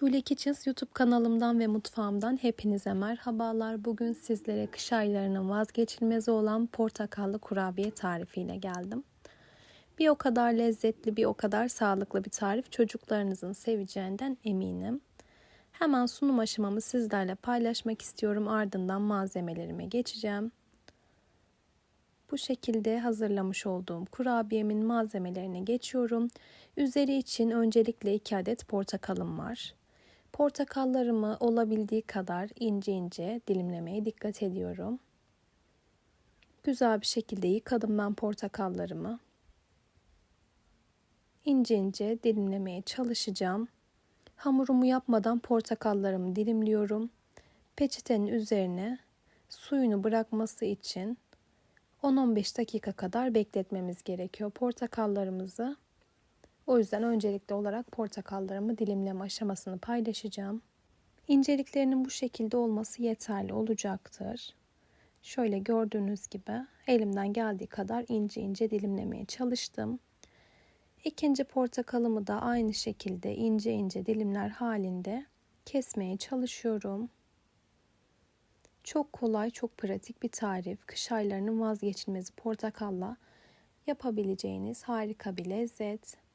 Şule Kitchens YouTube kanalımdan ve mutfağımdan hepinize merhabalar. Bugün sizlere kış aylarının vazgeçilmezi olan portakallı kurabiye tarifiyle geldim. Bir o kadar lezzetli, bir o kadar sağlıklı bir tarif çocuklarınızın seveceğinden eminim. Hemen sunum aşamamı sizlerle paylaşmak istiyorum. Ardından malzemelerime geçeceğim. Bu şekilde hazırlamış olduğum kurabiyemin malzemelerine geçiyorum. Üzeri için öncelikle 2 adet portakalım var. Portakallarımı olabildiği kadar ince ince dilimlemeye dikkat ediyorum. Güzel bir şekilde yıkadım ben portakallarımı. İnce ince dilimlemeye çalışacağım. Hamurumu yapmadan portakallarımı dilimliyorum. Peçetenin üzerine suyunu bırakması için 10-15 dakika kadar bekletmemiz gerekiyor portakallarımızı. O yüzden öncelikli olarak portakallarımı dilimleme aşamasını paylaşacağım. İnceliklerinin bu şekilde olması yeterli olacaktır. Şöyle gördüğünüz gibi elimden geldiği kadar ince ince dilimlemeye çalıştım. İkinci portakalımı da aynı şekilde ince ince dilimler halinde kesmeye çalışıyorum. Çok kolay, çok pratik bir tarif. Kış aylarının vazgeçilmezi portakalla yapabileceğiniz harika bir lezzet.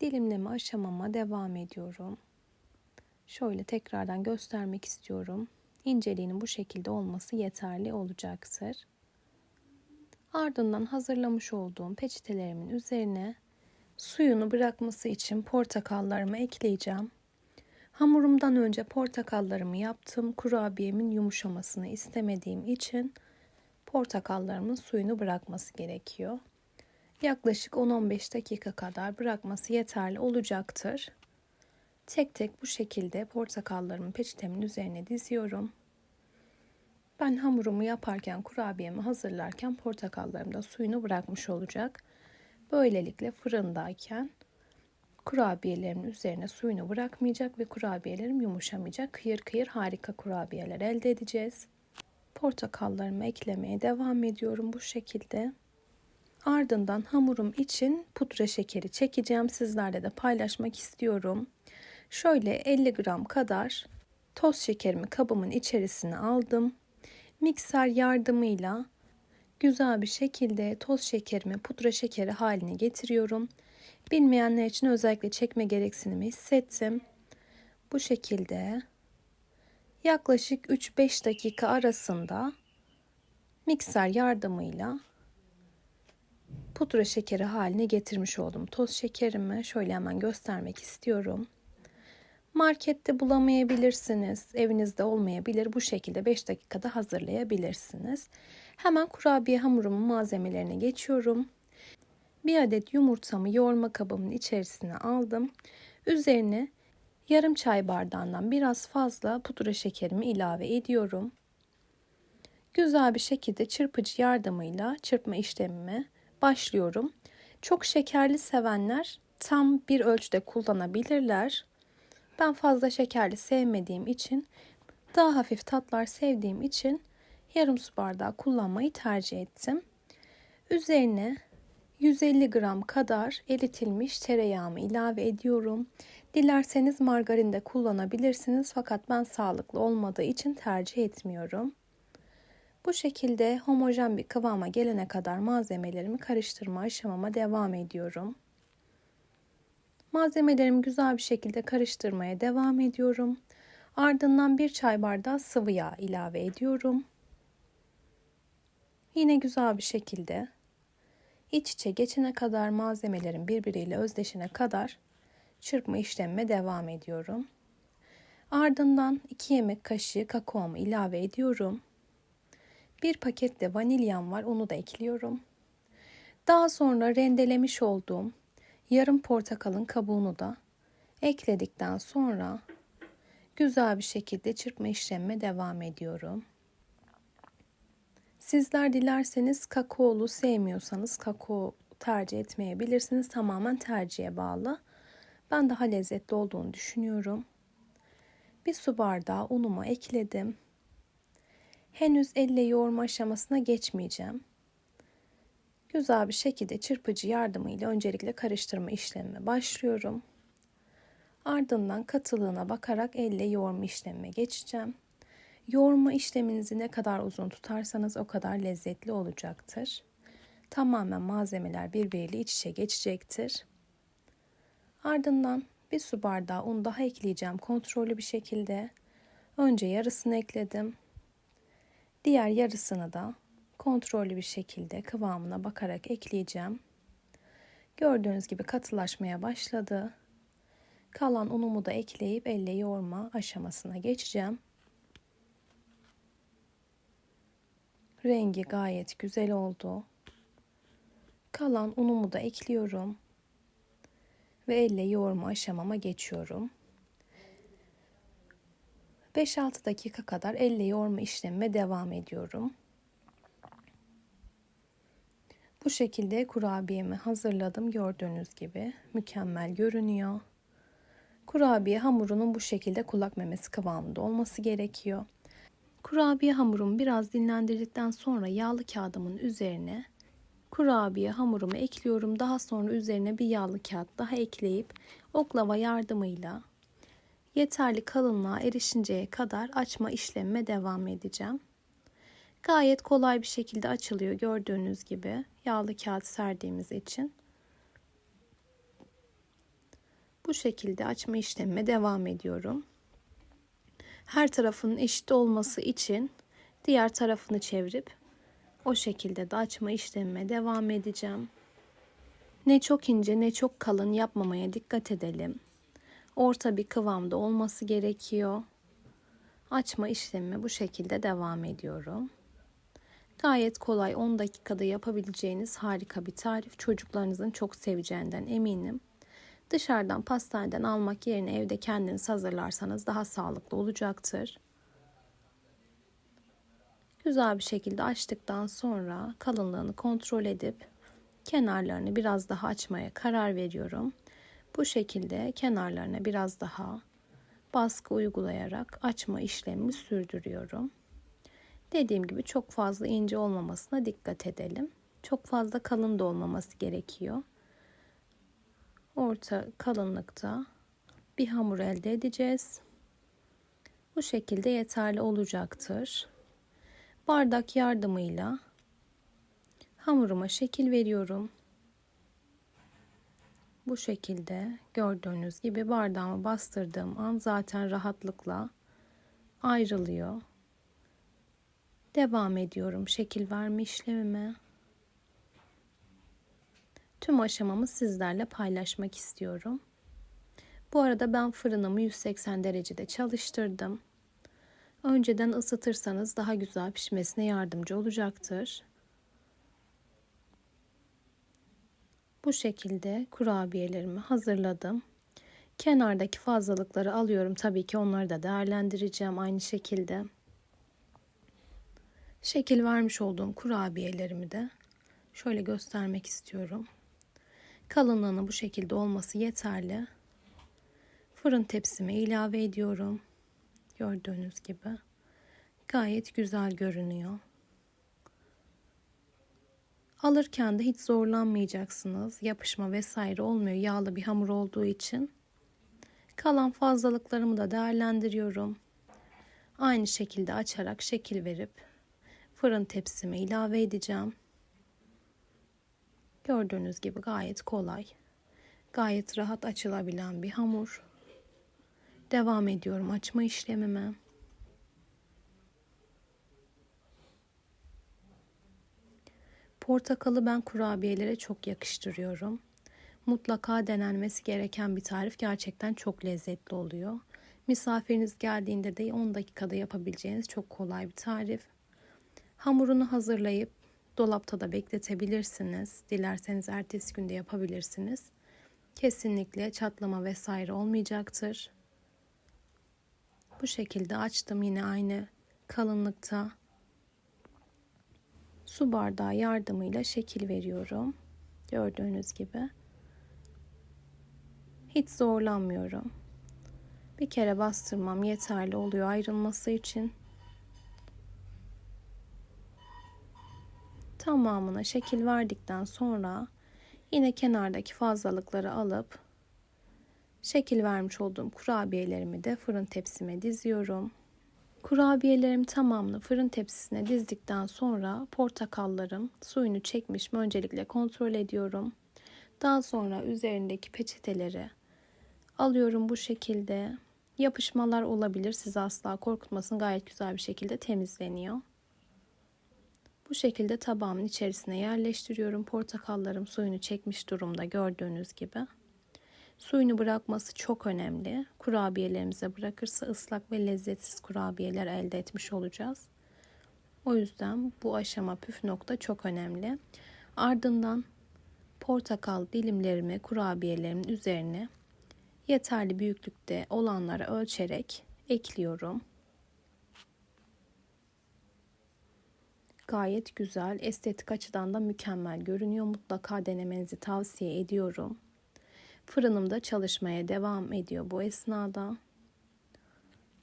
Dilimleme aşamama devam ediyorum. Şöyle tekrardan göstermek istiyorum. İnceliğinin bu şekilde olması yeterli olacaktır. Ardından hazırlamış olduğum peçetelerimin üzerine suyunu bırakması için portakallarımı ekleyeceğim. Hamurumdan önce portakallarımı yaptım. Kurabiyemin yumuşamasını istemediğim için portakallarımın suyunu bırakması gerekiyor. Yaklaşık 10-15 dakika kadar bırakması yeterli olacaktır. Tek tek bu şekilde portakallarımı peçetemin üzerine diziyorum. Ben hamurumu yaparken, kurabiyemi hazırlarken portakallarım da suyunu bırakmış olacak. Böylelikle fırındayken kurabiyelerimin üzerine suyunu bırakmayacak ve kurabiyelerim yumuşamayacak. Kıyır kıyır harika kurabiyeler elde edeceğiz. Portakallarımı eklemeye devam ediyorum bu şekilde. Ardından hamurum için pudra şekeri çekeceğim. Sizlerle de paylaşmak istiyorum. Şöyle 50 gram kadar toz şekerimi kabımın içerisine aldım. Mikser yardımıyla güzel bir şekilde toz şekerimi pudra şekeri haline getiriyorum. Bilmeyenler için özellikle çekme gereksinimi hissettim. Bu şekilde yaklaşık 3-5 dakika arasında mikser yardımıyla pudra şekeri haline getirmiş oldum. Toz şekerimi şöyle hemen göstermek istiyorum. Markette bulamayabilirsiniz, evinizde olmayabilir. Bu şekilde 5 dakikada hazırlayabilirsiniz. Hemen kurabiye hamurumun malzemelerine geçiyorum. Bir adet yumurtamı yoğurma kabımın içerisine aldım. Üzerine yarım çay bardağından biraz fazla pudra şekerimi ilave ediyorum. Güzel bir şekilde çırpıcı yardımıyla çırpma işlemime başlıyorum. Çok şekerli sevenler tam bir ölçüde kullanabilirler. Ben fazla şekerli sevmediğim için daha hafif tatlar sevdiğim için yarım su bardağı kullanmayı tercih ettim. Üzerine 150 gram kadar eritilmiş tereyağımı ilave ediyorum. Dilerseniz margarin de kullanabilirsiniz fakat ben sağlıklı olmadığı için tercih etmiyorum. Bu şekilde homojen bir kıvama gelene kadar malzemelerimi karıştırma aşamama devam ediyorum. Malzemelerimi güzel bir şekilde karıştırmaya devam ediyorum. Ardından bir çay bardağı sıvı yağ ilave ediyorum. Yine güzel bir şekilde iç içe geçene kadar malzemelerin birbiriyle özdeşene kadar çırpma işlemime devam ediyorum. Ardından 2 yemek kaşığı kakaomu ilave ediyorum. Bir paket de vanilyam var onu da ekliyorum. Daha sonra rendelemiş olduğum yarım portakalın kabuğunu da ekledikten sonra güzel bir şekilde çırpma işlemime devam ediyorum. Sizler dilerseniz kakaolu sevmiyorsanız kakao tercih etmeyebilirsiniz. Tamamen tercihe bağlı. Ben daha lezzetli olduğunu düşünüyorum. Bir su bardağı unumu ekledim. Henüz elle yoğurma aşamasına geçmeyeceğim. Güzel bir şekilde çırpıcı yardımıyla öncelikle karıştırma işlemine başlıyorum. Ardından katılığına bakarak elle yoğurma işlemine geçeceğim. Yoğurma işleminizi ne kadar uzun tutarsanız o kadar lezzetli olacaktır. Tamamen malzemeler birbiriyle iç içe geçecektir. Ardından bir su bardağı un daha ekleyeceğim kontrollü bir şekilde. Önce yarısını ekledim. Diğer yarısını da kontrollü bir şekilde kıvamına bakarak ekleyeceğim. Gördüğünüz gibi katılaşmaya başladı. Kalan unumu da ekleyip elle yoğurma aşamasına geçeceğim. Rengi gayet güzel oldu. Kalan unumu da ekliyorum ve elle yoğurma aşamama geçiyorum. 5-6 dakika kadar elle yoğurma işlemime devam ediyorum. Bu şekilde kurabiyemi hazırladım. Gördüğünüz gibi mükemmel görünüyor. Kurabiye hamurunun bu şekilde kulak memesi kıvamında olması gerekiyor. Kurabiye hamurumu biraz dinlendirdikten sonra yağlı kağıdımın üzerine kurabiye hamurumu ekliyorum. Daha sonra üzerine bir yağlı kağıt daha ekleyip oklava yardımıyla yeterli kalınlığa erişinceye kadar açma işlemime devam edeceğim. Gayet kolay bir şekilde açılıyor gördüğünüz gibi yağlı kağıt serdiğimiz için. Bu şekilde açma işlemime devam ediyorum. Her tarafının eşit olması için diğer tarafını çevirip o şekilde de açma işlemime devam edeceğim. Ne çok ince ne çok kalın yapmamaya dikkat edelim. Orta bir kıvamda olması gerekiyor. Açma işlemime bu şekilde devam ediyorum. Gayet kolay 10 dakikada yapabileceğiniz harika bir tarif. Çocuklarınızın çok seveceğinden eminim. Dışarıdan pastaneden almak yerine evde kendiniz hazırlarsanız daha sağlıklı olacaktır. Güzel bir şekilde açtıktan sonra kalınlığını kontrol edip kenarlarını biraz daha açmaya karar veriyorum. Bu şekilde kenarlarına biraz daha baskı uygulayarak açma işlemimi sürdürüyorum. Dediğim gibi çok fazla ince olmamasına dikkat edelim. Çok fazla kalın da olmaması gerekiyor. Orta kalınlıkta bir hamur elde edeceğiz. Bu şekilde yeterli olacaktır. Bardak yardımıyla hamuruma şekil veriyorum. Bu şekilde gördüğünüz gibi bardağımı bastırdığım an zaten rahatlıkla ayrılıyor. Devam ediyorum şekil verme işlemime. Tüm aşamamı sizlerle paylaşmak istiyorum. Bu arada ben fırınımı 180 derecede çalıştırdım. Önceden ısıtırsanız daha güzel pişmesine yardımcı olacaktır. Bu şekilde kurabiyelerimi hazırladım. Kenardaki fazlalıkları alıyorum. Tabii ki onları da değerlendireceğim aynı şekilde. Şekil vermiş olduğum kurabiyelerimi de şöyle göstermek istiyorum. Kalınlığının bu şekilde olması yeterli. Fırın tepsime ilave ediyorum. Gördüğünüz gibi gayet güzel görünüyor. Alırken de hiç zorlanmayacaksınız. Yapışma vesaire olmuyor yağlı bir hamur olduğu için. Kalan fazlalıklarımı da değerlendiriyorum. Aynı şekilde açarak şekil verip fırın tepsime ilave edeceğim. Gördüğünüz gibi gayet kolay. Gayet rahat açılabilen bir hamur. Devam ediyorum açma işlemime. Portakalı ben kurabiyelere çok yakıştırıyorum. Mutlaka denenmesi gereken bir tarif gerçekten çok lezzetli oluyor. Misafiriniz geldiğinde de 10 dakikada yapabileceğiniz çok kolay bir tarif. Hamurunu hazırlayıp dolapta da bekletebilirsiniz. Dilerseniz ertesi günde yapabilirsiniz. Kesinlikle çatlama vesaire olmayacaktır. Bu şekilde açtım yine aynı kalınlıkta su bardağı yardımıyla şekil veriyorum. Gördüğünüz gibi. Hiç zorlanmıyorum. Bir kere bastırmam yeterli oluyor ayrılması için. Tamamına şekil verdikten sonra yine kenardaki fazlalıkları alıp Şekil vermiş olduğum kurabiyelerimi de fırın tepsime diziyorum. Kurabiyelerim tamamını fırın tepsisine dizdikten sonra portakallarım suyunu çekmiş mi öncelikle kontrol ediyorum. Daha sonra üzerindeki peçeteleri alıyorum bu şekilde. Yapışmalar olabilir. Sizi asla korkutmasın. Gayet güzel bir şekilde temizleniyor. Bu şekilde tabağımın içerisine yerleştiriyorum. Portakallarım suyunu çekmiş durumda gördüğünüz gibi. Suyunu bırakması çok önemli. Kurabiyelerimize bırakırsa ıslak ve lezzetsiz kurabiyeler elde etmiş olacağız. O yüzden bu aşama püf nokta çok önemli. Ardından portakal dilimlerimi kurabiyelerimin üzerine yeterli büyüklükte olanlara ölçerek ekliyorum. Gayet güzel, estetik açıdan da mükemmel görünüyor. Mutlaka denemenizi tavsiye ediyorum. Fırınımda çalışmaya devam ediyor bu esnada.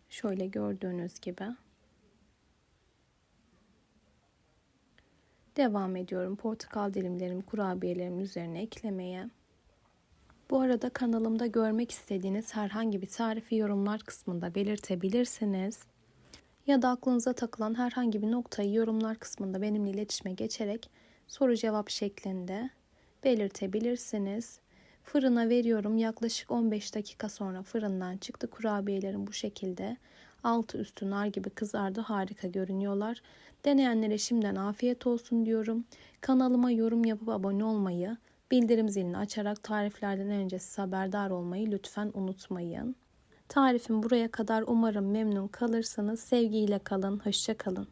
Şöyle gördüğünüz gibi. Devam ediyorum portakal dilimlerimi kurabiyelerimin üzerine eklemeye. Bu arada kanalımda görmek istediğiniz herhangi bir tarifi yorumlar kısmında belirtebilirsiniz. Ya da aklınıza takılan herhangi bir noktayı yorumlar kısmında benimle iletişime geçerek soru cevap şeklinde belirtebilirsiniz. Fırına veriyorum. Yaklaşık 15 dakika sonra fırından çıktı. Kurabiyelerim bu şekilde altı üstü nar gibi kızardı. Harika görünüyorlar. Deneyenlere şimdiden afiyet olsun diyorum. Kanalıma yorum yapıp abone olmayı, bildirim zilini açarak tariflerden önce siz haberdar olmayı lütfen unutmayın. Tarifim buraya kadar umarım memnun kalırsınız. Sevgiyle kalın, hoşça kalın.